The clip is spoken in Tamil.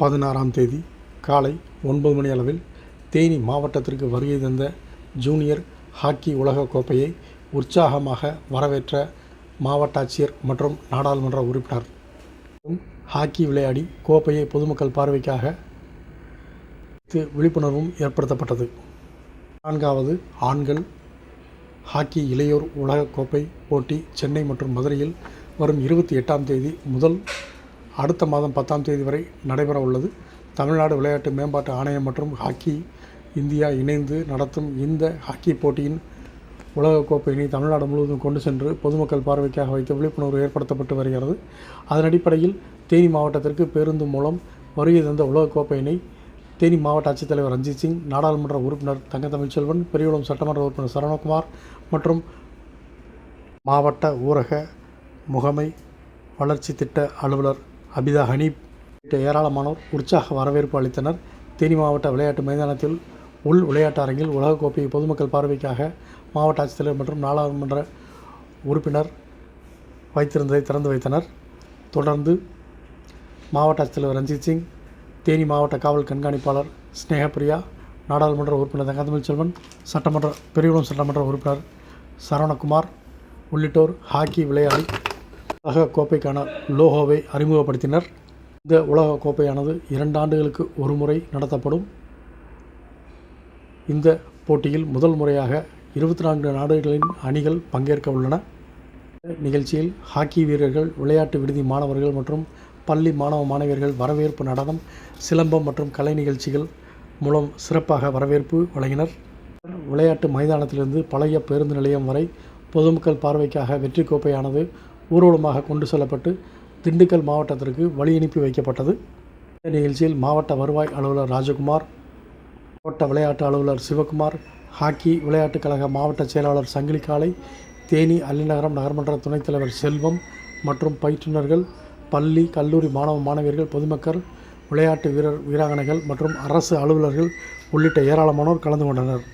பதினாறாம் தேதி காலை ஒன்பது மணி அளவில் தேனி மாவட்டத்திற்கு வருகை தந்த ஜூனியர் ஹாக்கி உலகக் கோப்பையை உற்சாகமாக வரவேற்ற மாவட்ட ஆட்சியர் மற்றும் நாடாளுமன்ற உறுப்பினர். ஹாக்கி விளையாடி கோப்பையை பொதுமக்கள் பார்வைக்காக விழிப்புணர்வும் ஏற்படுத்தப்பட்டது. நான்காவது ஆண்கள் ஹாக்கி இளையோர் உலகக் கோப்பை போட்டி சென்னை மற்றும் மதுரையில் வரும் இருபத்தி எட்டாம் தேதி முதல் அடுத்த மாதம் பத்தாம் தேதி வரை நடைபெற உள்ளது. தமிழ்நாடு விளையாட்டு மேம்பாட்டு ஆணையம் மற்றும் ஹாக்கி இந்தியா இணைந்து நடத்தும் இந்த ஹாக்கி போட்டியின் உலகக் கோப்பையினை தமிழ்நாடு முழுவதும் கொண்டு சென்று பொதுமக்கள் பார்வைக்காக வைத்து விழிப்புணர்வு ஏற்படுத்தப்பட்டு வருகிறது. அதன் அடிப்படையில் தேனி மாவட்டத்திற்கு பேருந்து மூலம் வருகை தந்த உலகக் கோப்பையினை தேனி மாவட்ட ஆட்சித்தலைவர் ரஞ்சித் சிங் நாடாளுமன்ற உறுப்பினர் தங்கத்தமிழ்ச்செல்வன் பெரியகுளம் சட்டமன்ற உறுப்பினர் சரவணகுமார் மற்றும் மாவட்ட ஊரக முகமை வளர்ச்சி திட்ட அலுவலர் அபிதா ஹனீப் ஏராளமானோர் உற்சாக வரவேற்பு அளித்தனர். தேனி மாவட்ட விளையாட்டு மைதானத்தில் உள் விளையாட்டு அரங்கில் உலகக்கோப்பையை பொதுமக்கள் பார்வைக்காக மாவட்ட ஆட்சித்தலைவர் மற்றும் நாடாளுமன்ற உறுப்பினர் வைத்திருந்ததை திறந்து வைத்தனர். தொடர்ந்து மாவட்ட ஆட்சித்தலைவர் ரஞ்சித் சிங் தேனி மாவட்ட காவல் கண்காணிப்பாளர் ஸ்னேகப்பிரியா நாடாளுமன்ற உறுப்பினர் தங்கத்தமிழ் செல்வன் சட்டமன்ற பெரியகுளம் சட்டமன்ற உறுப்பினர் சரவணகுமார் உள்ளிட்டோர் ஹாக்கி விளையாடி உலக கோப்பைக்கான லோகோவை அறிமுகப்படுத்தினர். இந்த உலக கோப்பையானது இரண்டு ஆண்டுகளுக்கு ஒரு முறை நடத்தப்படும். இந்த போட்டியில் முதல் முறையாக இருபத்தி நான்கு நாடுகளின் அணிகள் பங்கேற்க உள்ளன. நிகழ்ச்சியில் ஹாக்கி வீரர்கள் விளையாட்டு விடுதி மாணவர்கள் மற்றும் பள்ளி மாணவ மாணவியர்கள் வரவேற்பு நடனம் சிலம்பம் மற்றும் கலை நிகழ்ச்சிகள் மூலம் சிறப்பாக வரவேற்பு வழங்கினர். விளையாட்டு மைதானத்திலிருந்து பழைய பேருந்து நிலையம் வரை பொதுமக்கள் பார்வைக்காக வெற்றி கோப்பையானது ஊர்வலமாக கொண்டு செல்லப்பட்டு திண்டுக்கல் மாவட்டத்திற்கு வழி அனுப்பி வைக்கப்பட்டது. இந்த நிகழ்ச்சியில் மாவட்ட வருவாய் அலுவலர் ராஜகுமார் மாவட்ட விளையாட்டு அலுவலர் சிவகுமார் ஹாக்கி விளையாட்டுக் கழக மாவட்ட செயலாளர் சங்கிலி காளை தேனி அல்லிநகரம் நகர்மன்ற துணைத் தலைவர் செல்வம் மற்றும் பயிற்றுனர்கள் பள்ளி கல்லூரி மாணவ மாணவியர்கள் பொதுமக்கள் விளையாட்டு வீரர் வீராங்கனைகள் மற்றும் அரசு அலுவலர்கள் உள்ளிட்ட ஏராளமானோர் கலந்து கொண்டனர்.